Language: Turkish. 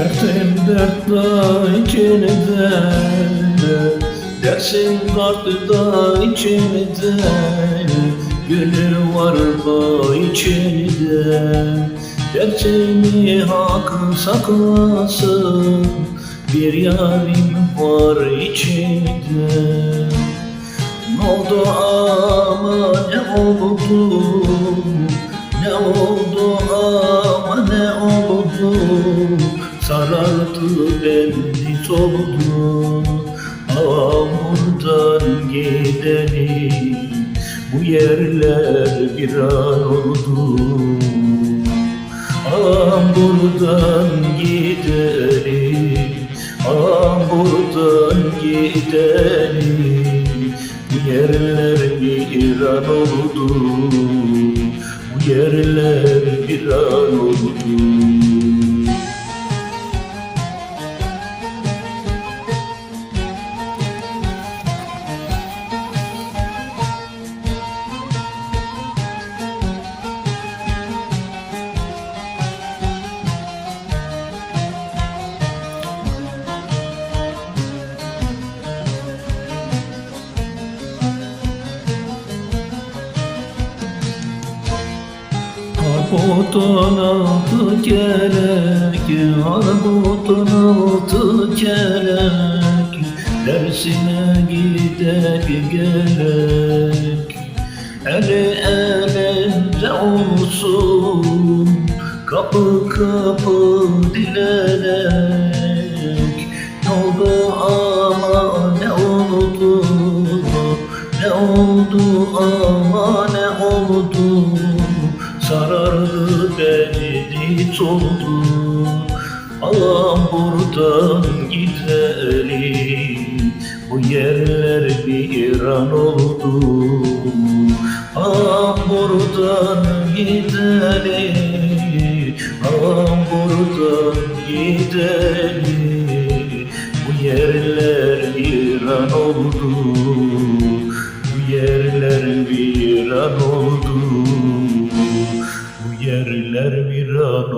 Dertim dert da içinde Dersin kartı da içinde Gülü var da içinde Dertini hakkı saklasın? Bir yarim var içinde Ne oldu ama ne oldu? Ne oldu ama ne oldu Sarardı beni soldu Amurdan gideni Bu yerler bir an oldu. Amurdan gideni Amurdan gideni Bu yerler bir an oldu. Bu yerler bir an Armutun altı kelek, armutun altı kelek. Dersine gidek gerek. Eli elinde olsun, kapı kapı dilenek Ne oldu ama ne oldu, ne oldu ama ne oldu Sarardı beni soldu Ağam buradan gidelim. Bu yerler bir an oldu. Ağam buradan gidelim. Ağam buradan gidelim. Bu yerler bir an oldu. Bu yerler bir an oldu Yerler bir an